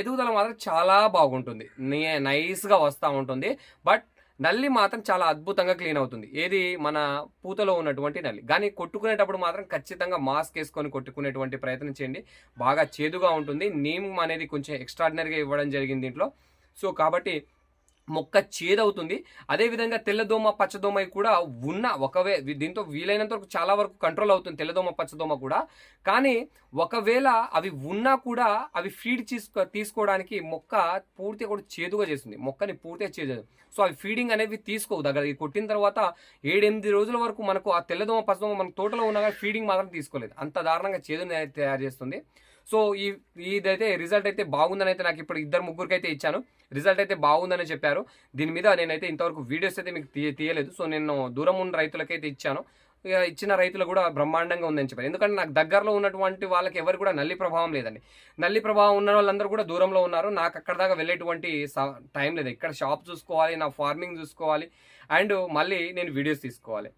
ఎదుగుదల మాత్రం చాలా బాగుంటుంది. నైస్గా వస్తూ ఉంటుంది. బట్ నల్లి మాత్రం చాలా అద్భుతంగా క్లీన్ అవుతుంది. ఏది మన పూతలో ఉన్నటువంటి నల్లి. కానీ కొట్టుకునేటప్పుడు మాత్రం ఖచ్చితంగా మాస్క్ వేసుకొని కొట్టుకునేటువంటి ప్రయత్నం చేయండి. బాగా చేదుగా ఉంటుంది. నీమ్ అనేది కొంచెం ఎక్స్ట్రాడినరీగా ఇవ్వడం జరిగింది దీంట్లో. సో కాబట్టి మొక్క చేదవుతుంది. అదేవిధంగా తెల్లదోమ పచ్చదోమ కూడా ఉన్న ఒకవే దీంతో వీలైనంత వరకు చాలా వరకు కంట్రోల్ అవుతుంది తెల్లదోమ పచ్చదోమ కూడా. కానీ ఒకవేళ అవి ఉన్నా కూడా అవి ఫీడ్ తీసుకో తీసుకోవడానికి మొక్క పూర్తిగా కూడా చేదుగా చేస్తుంది. మొక్కని పూర్తిగా చేదు సో అవి ఫీడింగ్ అనేవి తీసుకోవు దగ్గర ఇది కొట్టిన తర్వాత ఏడెనిమిది రోజుల వరకు మనకు ఆ తెల్లదోమ పచ్చదోమ మన తోటలో ఉన్నా కానీ ఫీడింగ్ మాత్రం తీసుకోలేదు. అంత దారుణంగా చేదుని తయారు చేస్తుంది. సో ఈ ఇదైతే రిజల్ట్ అయితే బాగుందని అయితే నాకు ఇప్పుడు ఇద్దరు ముగ్గురికి అయితే ఇచ్చాను. రిజల్ట్ అయితే బాగుందని చెప్పారు. దీని మీద నేనైతే ఇంతవరకు వీడియోస్ అయితే మీకు తీయలేదు. సో నేను దూరం ఉన్న రైతులకైతే ఇచ్చాను. ఇక ఇచ్చిన రైతులు కూడా బ్రహ్మాండంగా ఉందని చెప్పారు. ఎందుకంటే నాకు దగ్గరలో ఉన్నటువంటి వాళ్ళకి ఎవరు కూడా నల్లి ప్రభావం లేదండి. నల్లి ప్రభావం ఉన్న వాళ్ళందరూ కూడా దూరంలో ఉన్నారు. నాకు అక్కడ దాకా వెళ్ళేటువంటి స- టైం లేదు. ఇక్కడ షాప్ చూసుకోవాలి నా ఫార్మింగ్ చూసుకోవాలి. అండ్ మళ్ళీ నేను వీడియోస్ తీసుకోవాలి.